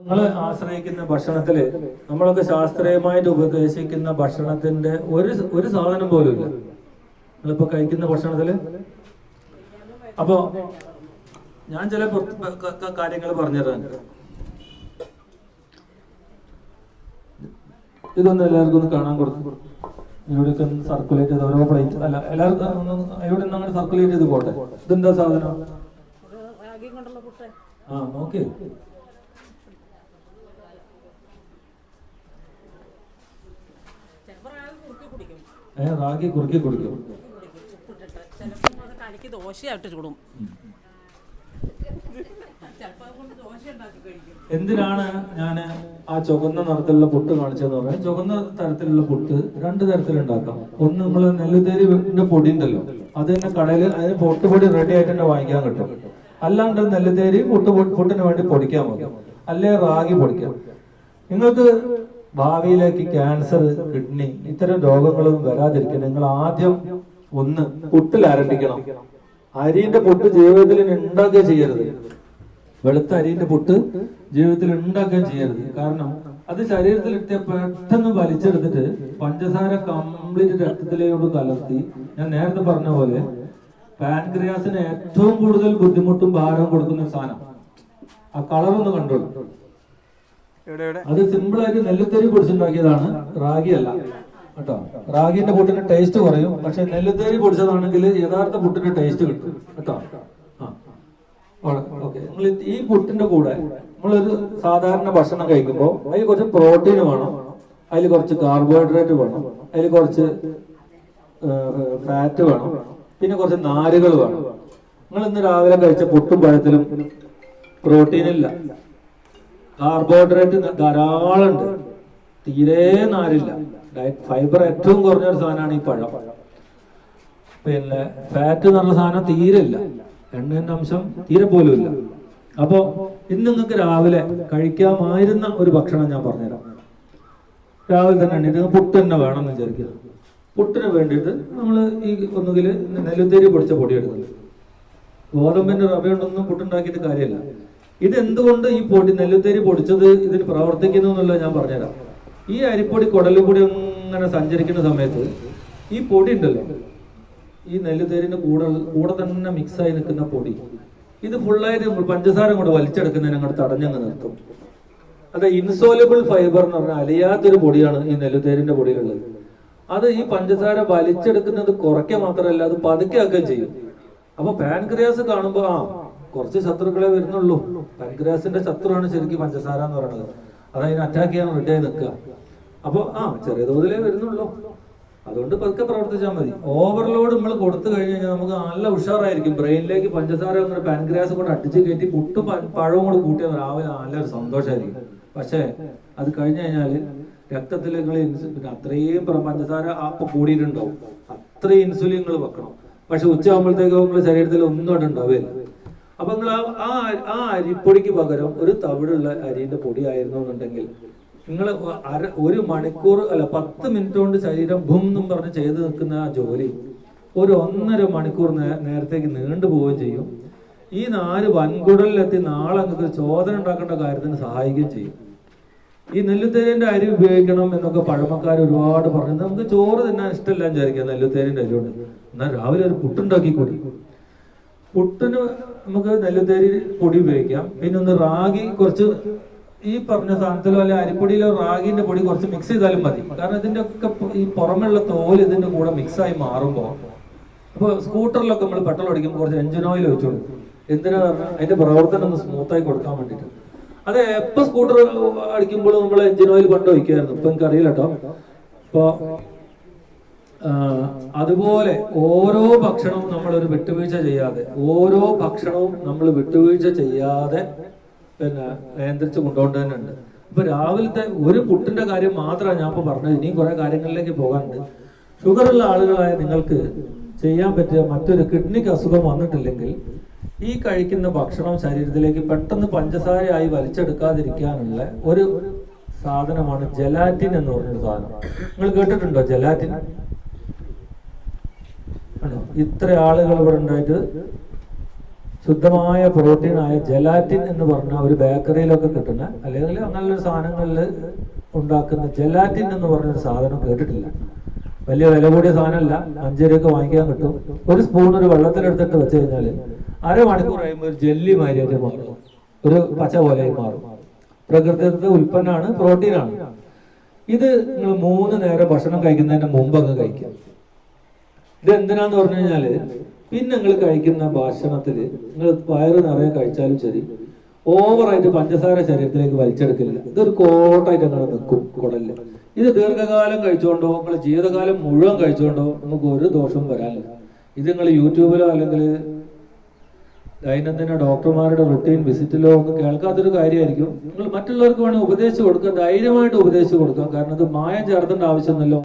നിങ്ങൾ ആശ്രയിക്കുന്ന ഭക്ഷണത്തിൽ നമ്മളൊക്കെ ശാസ്ത്രീയമായിട്ട് ഉപദേശിക്കുന്ന ഭക്ഷണത്തിന്റെ ഒരു ഒരു സാധനം പോലും ഇല്ല. നിങ്ങളിപ്പോ കഴിക്കുന്ന ഭക്ഷണത്തിൽ? അപ്പോ ഞാൻ ചില കാര്യങ്ങൾ പറഞ്ഞിരുന്നു ഇതൊന്ന് എല്ലാവർക്കും ഒന്ന് കാണാൻ കൊടുത്തു ഇവിടെയൊക്കെ ഒന്ന് സർക്കുലേറ്റ് ചെയ്ത്? ഓരോ പ്ലേറ്റ് അല്ല എല്ലാവർക്കും ഇവിടെ നിന്ന് അങ്ങനെ സർക്കുലേറ്റ് ചെയ്ത് പോട്ടെ. ഇതെന്താ സാധനം? ആ നോക്കി ചിലപ്പോൾ റാഗി കുറുക്കി കുടിക്കും ഏ റാഗി കുറുക്കി കൊടുക്കും. ദോശയായിട്ട് ചൂടും. എന്തിനാണ് ഞാൻ ആ ചുവന്ന നിറത്തിലുള്ള പുട്ട് കാണിച്ചതെന്ന് പറഞ്ഞാൽ ചുവന്ന തരത്തിലുള്ള പുട്ട് രണ്ട് തരത്തിലുണ്ടാക്കാം ഒന്ന് നമ്മൾ നെല്ലുതേരിന്റെ പൊടി ഉണ്ടല്ലോ അത് തന്നെ കടയിൽ അതിന് പൊട്ടുപൊടി റെഡി ആയിട്ട് തന്നെ വാങ്ങിക്കാൻ കിട്ടും. അല്ലാണ്ട് നെല്ലുതേരി പുട്ട് പുട്ടിന് വേണ്ടി പൊടിക്കാൻ മതി. അല്ലെ റാഗി പൊടിക്കാം. നിങ്ങൾക്ക് ഭാവിയിലേക്ക് ക്യാൻസർ കിഡ്നി ഇത്തരം രോഗങ്ങളും വരാതിരിക്കാൻ നിങ്ങൾ ആദ്യം ഒന്ന് പുട്ടിൽ ആരംഭിക്കണം. അരിന്റെ പുട്ട് ജീവിതത്തിൽ ഉണ്ടാക്കുക ചെയ്യരുത്. വെളുത്ത അരിന്റെ പുട്ട് ജീവിതത്തിൽ ഉണ്ടാക്കുകയും ചെയ്യരുത്. കാരണം അത് ശരീരത്തിൽ എത്തിയ പെട്ടെന്ന് വലിച്ചെടുത്തിട്ട് പഞ്ചസാര കംപ്ലീറ്റ് രക്തത്തിലേക്ക് കലർത്തി ഞാൻ നേരത്തെ പറഞ്ഞ പോലെ പാൻക്രിയാസിന് ഏറ്റവും കൂടുതൽ ബുദ്ധിമുട്ടും ഭാരവും കൊടുക്കുന്ന സാധനം. ആ കളറൊന്ന് കണ്ടോളൂ. അത് സിമ്പിൾ ആയിട്ട് നെല്ലുത്തരി പൊടിച്ചുണ്ടാക്കിയതാണ്. റാഗി അല്ല. കേട്ടോ? റാഗിന്റെ പുട്ടിന് ടേസ്റ്റ് കുറയും. പക്ഷെ നെല്ലുത്തരി പൊടിച്ചതാണെങ്കിൽ യഥാർത്ഥ പുട്ടിന്റെ ടേസ്റ്റ് കിട്ടും. കേട്ടോ? ഓക്കെ. നിങ്ങൾ ഈ പുട്ടിന്റെ കൂടെ നമ്മളൊരു സാധാരണ ഭക്ഷണം കഴിക്കുമ്പോൾ അതിൽ കുറച്ച് പ്രോട്ടീൻ വേണം. അതിൽ കുറച്ച് കാർബോഹൈഡ്രേറ്റ് വേണം. അതിൽ കുറച്ച് ഫാറ്റ് വേണം. പിന്നെ കുറച്ച് നാരുകൾ വേണം. നിങ്ങൾ ഇന്ന് രാവിലെ കഴിച്ച പുട്ടും പഴത്തിലും പ്രോട്ടീൻ ഇല്ല. കാർബോഹൈഡ്രേറ്റ് ധാരാളം ഉണ്ട് തീരെ നാരില്ല. ഡയറ്റ് ഫൈബർ ഏറ്റവും കുറഞ്ഞ ഒരു സാധനമാണ് ഈ പഴം. പിന്നെ ഫാറ്റ് എന്നുള്ള സാധനം തീരെ ഇല്ല എണ്ണേന്റെ അംശം തീരെ പോലും ഇല്ല. അപ്പോ ഇന്ന് നിങ്ങൾക്ക് രാവിലെ കഴിക്കാമായിരുന്ന ഒരു ഭക്ഷണം ഞാൻ പറഞ്ഞുതരാം. രാവിലെ തന്നെ എണ്ണീറ്റ് പുട്ട് തന്നെ വേണം എന്ന് വിചാരിക്കുക. പുട്ടിന് വേണ്ടിയിട്ട് നമ്മൾ ഈ ഒന്നുകിൽ നെല്ലുത്തേരി പൊടിച്ച പൊടി എടുക്കുന്നത് ഗോതമ്പിന്റെ റവ കൊണ്ടൊന്നും പുട്ടുണ്ടാക്കിയിട്ട് കാര്യമില്ല. ഇത് എന്തുകൊണ്ട് ഈ പൊടി നെല്ലുത്തേരി പൊടിച്ചത് ഇതിന് പ്രവർത്തിക്കുന്നു എന്നുള്ളത് ഞാൻ പറഞ്ഞുതരാം. ഈ അരിപ്പൊടി കുടലും കൂടി അങ്ങനെ സഞ്ചരിക്കുന്ന സമയത്ത് ഈ പൊടി ഉണ്ടല്ലോ ഈ നെല്ലുതേരിന്റെ കൂടെ കൂടെ തന്നെ മിക്സ് ആയി നിൽക്കുന്ന പൊടി ഇത് ഫുള്ളായിട്ട് പഞ്ചസാര കൂടെ വലിച്ചെടുക്കുന്നതിന് അങ്ങോട്ട് തടഞ്ഞങ്ങ് നിർത്തും. അത് ഇൻസോലബിൾ ഫൈബർ എന്ന് പറഞ്ഞാൽ അലിയാത്തൊരു പൊടിയാണ് ഈ നെല്ലുതേരിന്റെ പൊടിയിലുള്ളത്. അത് ഈ പഞ്ചസാര വലിച്ചെടുക്കുന്നത് കുറയ്ക്കുക മാത്രമല്ല അത് പതുക്കെ ആക്കുകയും ചെയ്യും. അപ്പൊ പാൻക്രിയാസ് കാണുമ്പോ ആ കുറച്ച് ശത്രുക്കളെ വരുന്നുള്ളൂ. പൻഗ്രാസിന്റെ ശത്രുവാണ് ശരിക്കും പഞ്ചസാര എന്ന് പറയുന്നത്. അതായത് അതിനെ അറ്റാക്ക് ചെയ്യാൻ റെഡി ആയി നിൽക്കുക. അപ്പൊ ആ ചെറിയ തോതിലേ വരുന്നുള്ളൂ. അതുകൊണ്ട് പതുക്കെ പ്രവർത്തിച്ചാൽ മതി. ഓവർലോഡ് നമ്മൾ കൊടുത്തു കഴിഞ്ഞ് കഴിഞ്ഞാൽ നമുക്ക് നല്ല ഉഷാറായിരിക്കും. ബ്രെയിനിലേക്ക് പഞ്ചസാര അങ്ങനെ പാൻഗ്രാസ് കൂടെ അടിച്ച് കയറ്റി പുട്ടും പഴവും കൂടെ കൂട്ടിയാൽ രാവിലെ നല്ലൊരു സന്തോഷമായിരിക്കും പക്ഷേ അത് കഴിഞ്ഞു കഴിഞ്ഞാൽ രക്തത്തിൽ നിങ്ങൾ അത്രയും പഞ്ചസാര അപ്പൊ കൂടിയിട്ടുണ്ടാവും. അത്രയും ഇൻസുലിൻ നിങ്ങൾ വെക്കണം. പക്ഷെ ഉച്ചയാകുമ്പോഴത്തേക്കും നിങ്ങളുടെ ശരീരത്തിൽ ഒന്നും ഉണ്ടാവില്ല അപ്പൊ നിങ്ങൾ ആ ആ അരിപ്പൊടിക്ക് പകരം ഒരു തവിടുള്ള അരിന്റെ പൊടി ആയിരുന്നു എന്നുണ്ടെങ്കിൽ നിങ്ങൾ അര ഒരു മണിക്കൂർ അല്ല പത്ത് മിനിറ്റ് കൊണ്ട് ശരീരം ഭും എന്നും പറഞ്ഞ് ചെയ്ത് നിൽക്കുന്ന ആ ജോലി ഒരു ഒന്നര മണിക്കൂർ നേരത്തേക്ക് നീണ്ടു പോവുകയും ചെയ്യും. ഈ നാല് വൻകുടലിലെത്തി നാളെ നിങ്ങൾക്ക് ചോദന ഉണ്ടാക്കേണ്ട കാര്യത്തിന് സഹായിക്കുകയും ചെയ്യും. ഈ നെല്ലുത്തേരിന്റെ അരി ഉപയോഗിക്കണം എന്നൊക്കെ പഴമക്കാർ ഒരുപാട് പറഞ്ഞു നമുക്ക് ചോറ് തിന്നാൻ ഇഷ്ടമില്ല എന്ന് വിചാരിക്കുക നെല്ലുത്തേരിന്റെ അരി കൊണ്ട്. എന്നാൽ രാവിലെ ഒരു പുട്ടുണ്ടാക്കി കൂടി പുട്ടിന് നമുക്ക് നെല്ലുതേരി പൊടി ഉപയോഗിക്കാം. പിന്നെ ഒന്ന് റാഗി കുറച്ച് ഈ പറഞ്ഞ സാധനത്തിലോ അല്ലെ അരിപ്പൊടിയിലോ റാഗിന്റെ പൊടി കുറച്ച് മിക്സ് ചെയ്താലും മതി. കാരണം ഇതിന്റെ ഒക്കെ ഈ പുറമെയുള്ള തോൽ ഇതിന്റെ കൂടെ മിക്സ് ആയി മാറുമ്പോൾ അപ്പൊ സ്കൂട്ടറിലൊക്കെ നമ്മൾ പെട്രോൾ അടിക്കുമ്പോൾ കുറച്ച് എഞ്ചിൻ ഓയിൽ വെച്ചു കൊടുക്കും. എന്തിനാ പറഞ്ഞാൽ അതിന്റെ പ്രവർത്തനം ഒന്ന് സ്മൂത്ത് ആയി കൊടുക്കാൻ വേണ്ടിയിട്ട്. അത് എപ്പോ സ്കൂട്ടർ അടിക്കുമ്പോൾ നമ്മൾ എഞ്ചിൻ ഓയിൽ പണ്ട് വയ്ക്കുമായിരുന്നു ഇപ്പൊ എനിക്ക് അറിയില്ല കേട്ടോ ഇപ്പൊ അതുപോലെ ഓരോ ഭക്ഷണവും നമ്മൾ ഒരു വിട്ടുവീഴ്ച ചെയ്യാതെ ഓരോ ഭക്ഷണവും നമ്മൾ വിട്ടുവീഴ്ച ചെയ്യാതെ പിന്നെ നിയന്ത്രിച്ച് കൊണ്ടുകൊണ്ട് തന്നെ ഉണ്ട് ഇപ്പൊ രാവിലത്തെ ഒരു പുട്ടിന്റെ കാര്യം മാത്രമാണ് ഞാൻ ഇപ്പൊ പറഞ്ഞത്. ഇനിയും കുറെ കാര്യങ്ങളിലേക്ക് പോകാനുണ്ട്. ഷുഗർ ഉള്ള ആളുകളായ നിങ്ങൾക്ക് ചെയ്യാൻ പറ്റിയ മറ്റൊരു കിഡ്നിക്ക് അസുഖം വന്നിട്ടില്ലെങ്കിൽ ഈ കഴിക്കുന്ന ഭക്ഷണം ശരീരത്തിലേക്ക് പെട്ടെന്ന് പഞ്ചസാരയായി വലിച്ചെടുക്കാതിരിക്കാനുള്ള ഒരു സാധനമാണ് ജലാറ്റിൻ എന്ന് പറഞ്ഞൊരു സാധനം. നിങ്ങൾ കേട്ടിട്ടുണ്ടോ ജലാറ്റിൻ? ഇത്ര ആളുകൾ ഇവിടെ ഉണ്ടായിട്ട് ശുദ്ധമായ പ്രോട്ടീനായ ജലാറ്റിൻ എന്ന് പറഞ്ഞ ഒരു ബേക്കറിയിലൊക്കെ കിട്ടുന്ന അല്ലെങ്കിൽ അങ്ങനെയുള്ള സാധനങ്ങളിൽ ഉണ്ടാക്കുന്ന ജലാറ്റിൻ എന്ന് പറഞ്ഞ ഒരു സാധനം കേട്ടിട്ടില്ല. വലിയ വില കൂടിയ സാധനമല്ല അഞ്ചരയൊക്കെ വാങ്ങിക്കാൻ കിട്ടും. ഒരു സ്പൂൺ ഒരു വെള്ളത്തിലെടുത്തിട്ട് വെച്ച് കഴിഞ്ഞാൽ അരമണിക്കൂർ കഴിയുമ്പോൾ ഒരു ജെല്ലി മാതിരിയായിട്ട് മാറും. ഒരു പച്ച പോലെയായി മാറും. പ്രകൃതിദത്ത ഉൽപ്പന്നമാണ് പ്രോട്ടീനാണ്. ഇത് നിങ്ങൾ മൂന്ന് നേരം ഭക്ഷണം കഴിക്കുന്നതിന് മുമ്പ് അങ്ങ് കഴിക്കാം ഇത് എന്തിനാന്ന് പറഞ്ഞു കഴിഞ്ഞാൽ പിന്നെ നിങ്ങൾ കഴിക്കുന്ന ഭക്ഷണത്തിൽ നിങ്ങൾ വയറ് നിറയെ കഴിച്ചാലും ശരി ഓവറായിട്ട് പഞ്ചസാര ശരീരത്തിലേക്ക് വലിച്ചെടുക്കില്ല ഇതൊരു കോട്ടായിട്ട് അങ്ങനെ നിൽക്കും കുടലിൽ. ഇത് ദീർഘകാലം കഴിച്ചുകൊണ്ടോ നിങ്ങൾ ജീവിതകാലം മുഴുവൻ കഴിച്ചുകൊണ്ടോ നമുക്ക് ഒരു ദോഷവും വരാനില്ല. ഇത് നിങ്ങൾ യൂട്യൂബിലോ അല്ലെങ്കിൽ ദൈനംദിന ഡോക്ടർമാരുടെ റുട്ടീൻ വിസിറ്റിലോ ഒന്നും കേൾക്കാത്തൊരു കാര്യമായിരിക്കും നിങ്ങൾ മറ്റുള്ളവർക്ക് വേണമെങ്കിൽ ഉപദേശിച്ചു കൊടുക്കുക ധൈര്യമായിട്ട് ഉപദേശിച്ചു കൊടുക്കുക കാരണം ഇത് മായം ചേർത്തേണ്ട ആവശ്യമൊന്നുമില്ല.